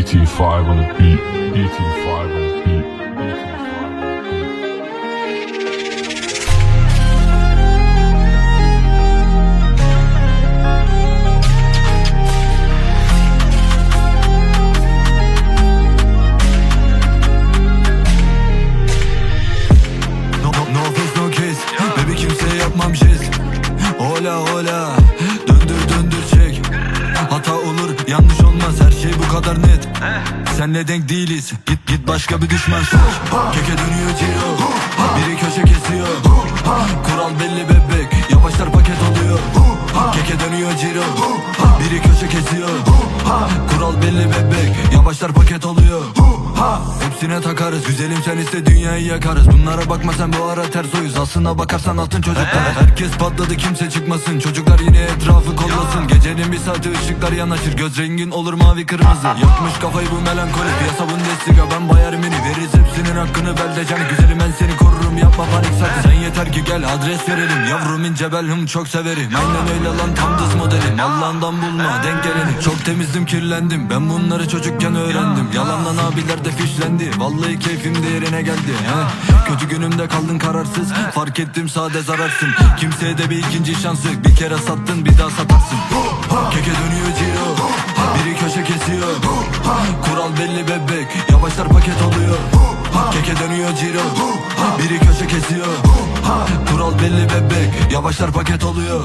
BT5 on the beat, BT5 on the beat. Kadar net. Senle denk değiliz. Git git başka bir düşman seç. Keke dönüyor Ciro. Biri köşe kesiyor. Kural belli bebek. Yavaşlar paket oluyor. Keke dönüyor Ciro. Biri köşe kesiyor. Kural belli bebek. Yavaşlar paket oluyor Hepsine takarız Güzelim sen iste dünyayı yakarız. Bunlara bakma sen bu ara ters oyuz. Aslına bakarsan altın çocuklar. Herkes patladı kimse çıkmasın. Çocuklar yine etrafı kollasın Gecenin bir saati ışıklar yanaşır. Göz rengin olur mavi kırmızı. Yakmış kafayı bu melankoli. Piyasa Bundesliga ben Bayern Mini Veririz hepsinin hakkını belde can. Güzelim ben seni korurum. Yapma panik sakın. Sen yeter ki gel adres verelim. Yavrum ince bel hım çok severim. Aynen öyle lan tam dız modelim. Allah'ından bulma denk geleni Çok temizdim kirlendim. Ben bunları çocukken öğrendim. Yalandan abiler de fişlendi. Vallahi keyfim de yerine geldi. He. Kötü günümde kaldın kararsız. Fark ettim sade zararsın. Kimseye de bir ikinci şans yok Bir kere sattın bir daha satarsın. Keke dönüyor Ciro. Biri köşe kesiyor Kural belli bebek Yavaşlar paket oluyor Keke dönüyor Ciro. Biri köşe kesiyor. Kural belli bebek Yavaşlar paket oluyor